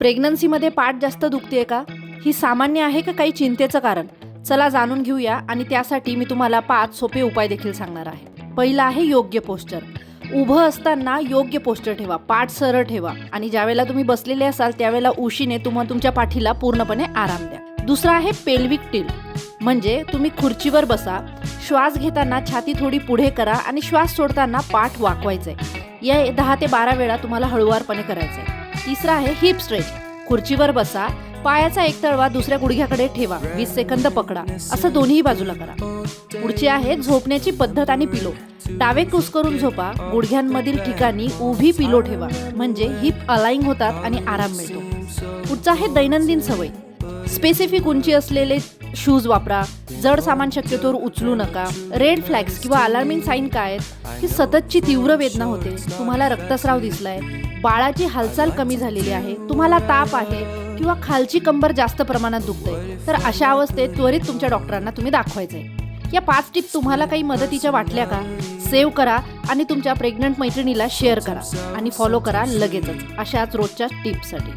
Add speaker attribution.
Speaker 1: प्रेग्नन्सीमध्ये पाठ जास्त दुखते का? ही सामान्य आहे का काही चिंतेचं कारण? चला जाणून घेऊया आणि त्यासाठी मी तुम्हाला पाच सोपे उपाय देखील सांगणार आहे. पहिला आहे योग्य पोस्टर उभं असताना योग्य पोस्टर ठेवा पाठ सरळ ठेवा आणि ज्यावेळेला तुम्ही बसलेले असाल त्यावेळेला उशीने तुम्हाला तुमच्या पाठीला पूर्णपणे आराम द्या. दुसरा आहे पेल्विक टिल. म्हणजे तुम्ही खुर्चीवर बसा श्वास घेताना छाती थोडी पुढे करा आणि श्वास सोडताना पाठ वाकवायचे या दहा ते बारा वेळा तुम्हाला हळुवारपणे करायचं आहे तिसरा आहे हिप स्ट्रेच खुर्चीवर बसा पायाचा एक तळवा दुसऱ्या गुडघ्याकडे ठेवा वीस सेकंद पकडा असं दोन्ही बाजूला करा. पुढची आहे झोपण्याची पद्धत आणि पिलो डावे करून झोपा गुडघ्यांमधील ठिकाणी उभी पिलो ठेवा म्हणजे हिप अलाइंग होतात आणि आराम मिळतो. पुढचा आहे दैनंदिन सवय. स्पेसिफिक उंची असलेले शूज वापरा जड सामान शक्यतोवर उचलू नका रेड फ्लॅग्स किंवा अलार्मिंग साईन काय आहेत की सततची तीव्र वेदना होते. तुम्हाला रक्तस्राव दिसलाय बाळाची हालचाल कमी झालेली आहे तुम्हाला ताप आहे किंवा खालची कंबर जास्त प्रमाणात दुखते तर अशा अवस्थेत त्वरित तुमच्या डॉक्टरांना तुम्ही दाखवायचंय. या पाच टिप तुम्हाला काही मदतीच्या वाटल्या का? सेव्ह करा आणि तुमच्या प्रेग्नंट मैत्रिणीला शेअर करा आणि फॉलो करा लगेचच. अशाच रोजच्या टिप्ससाठी